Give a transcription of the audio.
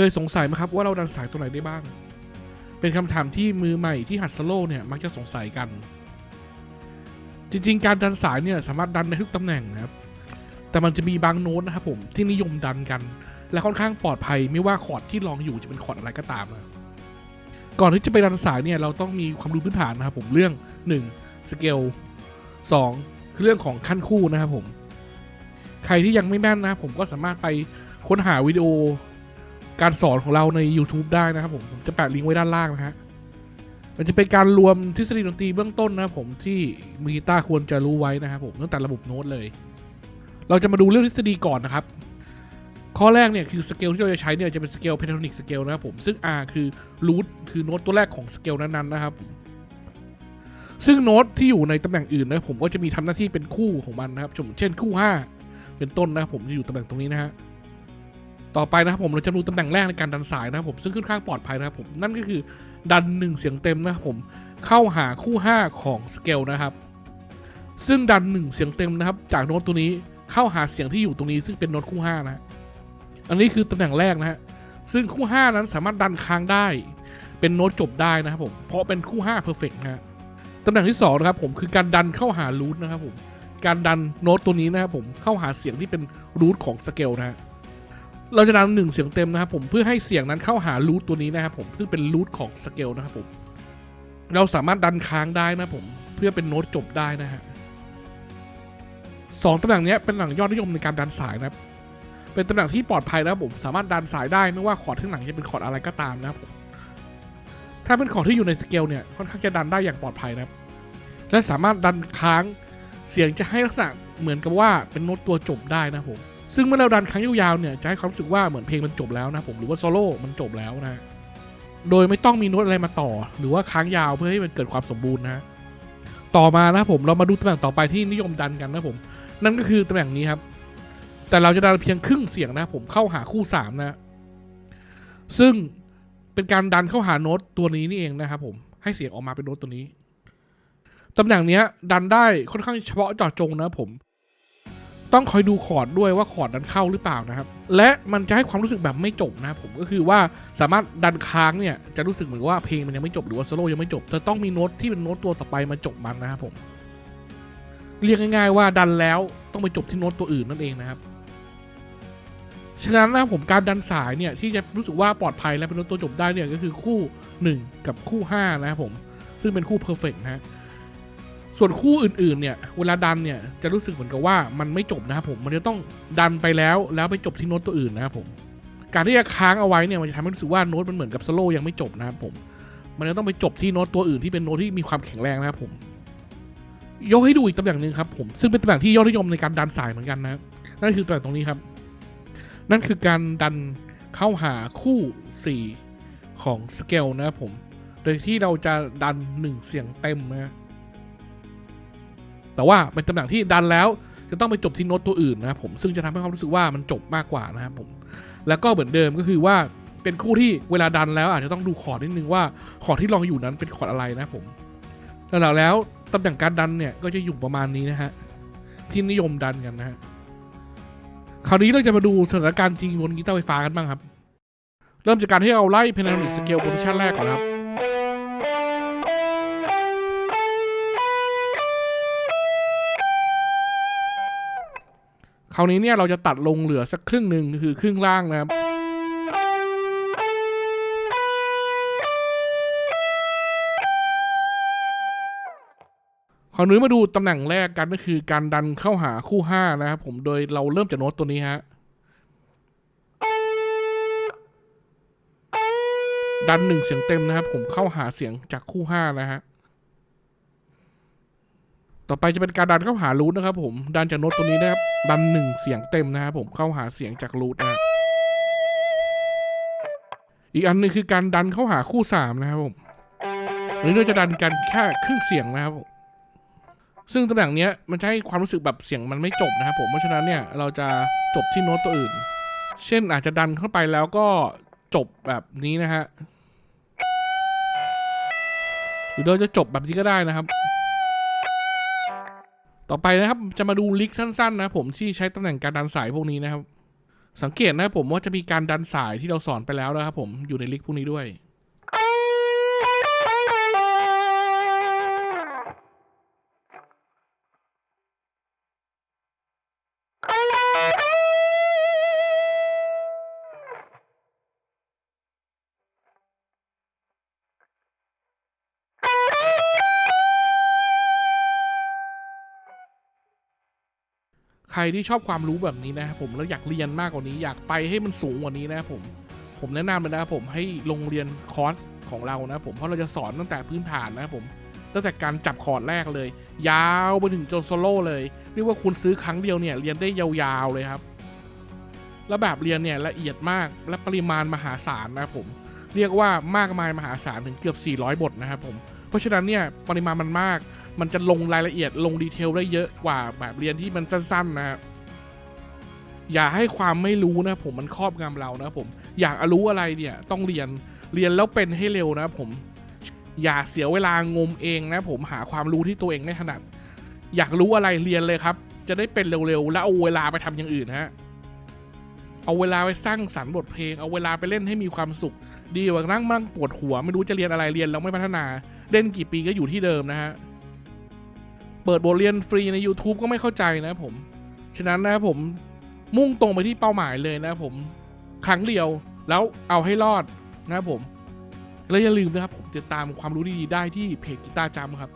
เคยสงสัยไหมครับว่าเราดันสายตัวไหนได้บ้าง เป็นคำถามที่มือใหม่ที่หัดสโลว์เนี่ยมักจะสงสัยกัน จริงๆ การดันสายเนี่ยสามารถดันได้ทุกตำแหน่งนะครับ แต่มันจะมีบางโน้ตนะครับผมที่นิยมดันกัน และค่อนข้างปลอดภัยไม่ว่าคอร์ดที่ลองอยู่จะเป็นคอร์ดอะไรก็ตามนะก่อนที่จะไปดันสายเนี่ยเราต้องมีความรู้พื้นฐานนะครับผมเรื่อง 1. สเกล 2. คือเรื่องของขั้นคู่นะครับผม ใครที่ยังไม่แม่นนะผมก็สามารถไปค้นหาวิดีโอ การสอนของเราใน YouTube ได้นะครับผมผมจะแปะลิงก์ไว้ด้านล่างนะฮะมันจะเป็นการรวมทฤษฎีดนตรีเบื้องต้นนะครับผมที่มือกีตาร์ควรจะรู้ไว้นะครับผมตั้งแต่ระบบโน้ตเลย เราจะมาดูเรื่องทฤษฎีก่อนนะครับ ข้อแรกเนี่ยคือสเกลที่เราจะใช้เนี่ยจะเป็นสเกลเพนทาโทนิกสเกลนะครับผมซึ่ง R คือรูทคือโน้ตตัวแรกของสเกลนั้นๆนะครับซึ่งโน้ตที่อยู่ในตำแหน่งอื่นนะผมก็จะมีทำหน้าที่เป็นคู่ของมันนะครับเช่นคู่ 5 เป็นต้นนะครับผมจะอยู่ตำแหน่งตรงนี้นะฮะ ต่อไปนะครับผมเราจะดูตำแหน่งแรกในการดันสายนะครับผมซึ่งค่อนข้างปลอดภัยนะครับผมนั่นก็คือดันหนึ่งเสียงเต็มนะครับผมเข้าหาคู่ 5 ของสเกลนะครับซึ่งดันหนึ่งเสียงเต็มนะครับ จากโน้ตตัวนี้เข้าหาเสียงที่อยู่ตรงนี้ ซึ่งเป็นโน้ตคู่ 5นะฮะอันนี้คือตำแหน่งแรกนะฮะซึ่งคู่ 5 นั้นสามารถดันค้างได้ เป็นโน้ตจบได้นะครับผมเพราะเป็นคู่5 perfect นะฮะตำแหน่งที่สองนะครับผมคือการดันเข้าหารูทนะครับผมการดันโน้ตตัวนี้นะครับผมเข้าหาเสียงที่เป็นรูทของสเกลนะฮะ เราจะดันหนึ่งเสียงเต็มนะครับผมเพื่อให้เสียงนั้นเข้าหารูทตัวนี้นะครับผมซึ่งเป็นรูทของสเกลนะครับผมเราสามารถดันค้างได้นะผมเพื่อเป็นโน้ตจบได้นะฮะสองตำแหน่งนี้เป็นตำแหน่งยอดนิยมในการดันสายนะครับ เป็นตำแหน่งที่ปลอดภัยนะครับผมสามารถดันสายได้ไม่ว่าคอร์ดข้างหลังจะเป็นคอร์ดอะไรก็ตามนะครับผมถ้าเป็นคอร์ดที่อยู่ในสเกลเนี่ยค่อนข้างจะดันได้อย่างปลอดภัยนะครับ และสามารถดันค้างเสียงจะให้ลักษณะเหมือนกับว่าเป็นโน้ตตัวจบได้นะครับผม ซึ่งเมื่อเราดันครั้งยาวๆเนี่ยจะให้ความรู้สึกว่าเหมือนเพลงมันจบแล้วนะผมหรือว่าโซโล่มันจบแล้วนะโดยไม่ต้องมีโน้ตอะไรมาต่อ หรือว่าค้างยาวเพื่อให้มันเกิดความสมบูรณ์นะต่อมานะผมเรามาดูตำแหน่งต่อไปที่นิยมดันกันนะผม นั่นก็คือตำแหน่งนี้ครับ แต่เราจะดันเพียงครึ่งเสียงนะผมเข้าหาคู่สามนะ ซึ่งเป็นการดันเข้าหาโน้ตตัวนี้นี่เองนะครับผมให้เสียงออกมาเป็นโน้ตตัวนี้ตำแหน่งนี้ดันได้ค่อนข้างเฉพาะเจาะจงนะผม ต้องคอยดูคอร์ดด้วยว่าคอร์ดดันเข้าหรือเปล่านะครับ และมันจะให้ความรู้สึกแบบไม่จบนะครับผมก็คือว่าสามารถดันค้างเนี่ยจะรู้สึกเหมือนว่าเพลงมันยังไม่จบหรือว่าโซโล่ยังไม่จบจะต้องมีโน้ตที่เป็นโน้ตตัวต่อไปมาจบมันนะครับผมเรียกง่ายๆว่าดันแล้วต้องไปจบที่โน้ตตัวอื่นนั่นเองนะครับฉะนั้นนะผมการดันสายเนี่ยที่จะรู้สึกว่าปลอดภัยและเป็นโน้ตตัวจบได้เนี่ยก็คือคู่ 1 กับคู่5นะครับผมซึ่งเป็นคู่เพอร์เฟกนะฮะ ส่วนคู่อื่นๆเนี่ยเวลาดันเนี่ยจะรู้สึกเหมือนกับว่ามันไม่จบนะครับผมมันจะต้องดันไปแล้วแล้วไปจบที่โน้ตตัวอื่นนะครับผมการที่จะค้างเอาไว้เนี่ยมันจะทำให้รู้สึกว่าโน้ตมันเหมือนกับสโลว์ยังไม่จบนะครับผมมันจะต้องไปจบที่โน้ตตัวอื่นที่เป็นโน้ตที่มีความแข็งแรงนะครับผมยกให้ดูอีกตำแหน่งหนึ่งครับผมซึ่งเป็นตำแหน่งที่ยอดนิยมในการดันสายเหมือนกันนะนั่นคือตำแหน่งตรงนี้ครับ นั่นคือการดันเข้าหาคู่ 4 ของสเกลนะครับผม โดยที่เราจะดัน 1 เสียงเต็มนะ แต่ว่าเป็นตำแหน่งที่ดันแล้วจะต้องไปจบที่โน้ตตัวอื่นนะครับผมซึ่งจะทำให้ความรู้สึกว่ามันจบมากกว่านะครับผมแล้วก็เหมือนเดิมก็คือว่าเป็นคู่ที่เวลาดันแล้วอาจจะต้องดูคอร์ดนิดนึงว่าคอร์ดที่ลองอยู่นั้นเป็นคอร์ดอะไรนะครับผมแล้วแล้วตำแหน่งการดันเนี่ยก็จะอยู่ประมาณนี้นะฮะที่นิยมดันกันนะฮะคราวนี้เราจะมาดูสถานการณ์จริงบนกีตาร์ไฟฟ้ากันบ้างครับ เริ่มจากการที่เราไล่เพนันิกสเกลโพซิชันแรกก่อนครับ ราวนี้เนี่ยเราจะตัดลงเหลือสักครึ่งหนึ่งคือครึ่งล่างนะครับคราวนี้มาดูตำแหน่งแรกกันก็คือการดันเข้าหาคู่5นะครับผมโดยเราเริ่มจากโน้ตตัวนี้ฮะดันหนึ่งเสียงเต็มนะครับผมเข้าหาเสียงจากคู่5นะฮะ ต่อไปจะเป็นการดันเข้าหารูทนะครับผม ดันจากโน้ตตัวนี้นะครับ ดันหนึ่งเสียงเต็มนะครับผม เข้าหาเสียงจากรูทนะอีกอันนึงคือการดันเข้าหาคู่สามนะครับผมอันนี้เราจะดันกันแค่ครึ่งเสียงนะครับผม ซึ่งตำแหน่งนี้มันจะให้ความรู้สึกแบบเสียงมันไม่จบนะครับผม เพราะฉะนั้นเนี่ยเราจะจบที่โน้ตตัวอื่น เช่นอาจจะดันเข้าไปแล้วก็จบแบบนี้นะฮะ หรือเราจะจบแบบนี้ก็ได้นะครับ ต่อไปนะครับจะมาดูลิกสั้นๆนะผมที่ใช้ตำแหน่งการดันสายพวกนี้นะครับ สังเกตนะครับผมว่าจะมีการดันสายที่เราสอนไปแล้วนะครับผมอยู่ในลิกพวกนี้ด้วย ใครที่ชอบความรู้แบบนี้นะครับผมแล้วอยากเรียนมากกว่านี้ อยากไปให้มันสูงกว่านี้นะครับผมผมแนะนำเลยนะครับผมให้ลงเรียนคอร์สของเรานะครับผมเพราะเราจะสอนตั้งแต่พื้นฐานนะครับผมตั้งแต่การจับคอร์ดแรกเลย ยาวไปถึงจนโซโล่เลยเรียกว่าคุณซื้อครั้งเดียวเนี่ยเรียนได้ยาวๆเลยครับแล้วแบบเรียนเนี่ยละเอียดมากและปริมาณมหาศาลนะครับผมเรียกว่ามากมายมหาศาลถึงเกือบ 400 บทนะครับผม เพราะฉะนั้นเนี่ยปริมาณมันมาก มันจะลงรายละเอียดลงดีเทลได้เยอะกว่าแบบเรียนที่มันสั้นๆนะครับอย่าให้ความไม่รู้นะผมมันครอบงำเรานะผม อยากรู้อะไรเนี่ยต้องเรียนเรียนแล้วเป็นให้เร็วนะผมอย่าเสียเวลางมเองนะผมหาความรู้ที่ตัวเองไม่ถนัด อยากรู้อะไรเรียนเลยครับ จะได้เป็นเร็วๆ แล้วเอาเวลาไปทำอย่างอื่นฮะเอาเวลาไปสร้างสรรค์บทเพลง เอาเวลาไปเล่นให้มีความสุข ดีกว่านั่งมั่งปวดหัว ไม่รู้จะเรียนอะไรเรียนแล้วไม่พัฒนา เล่นกี่ปีก็อยู่ที่เดิมนะฮะ เปิดบทเรียนฟรีใน YouTube ก็ไม่เข้าใจนะผม ฉะนั้นนะครับผมมุ่งตรงไปที่เป้าหมายเลยนะครับผม ครั้งเดียวแล้วเอาให้รอดนะครับผม และอย่าลืมนะครับผมจะตามความรู้ดีๆได้ที่เพจกีตาร์จำครับ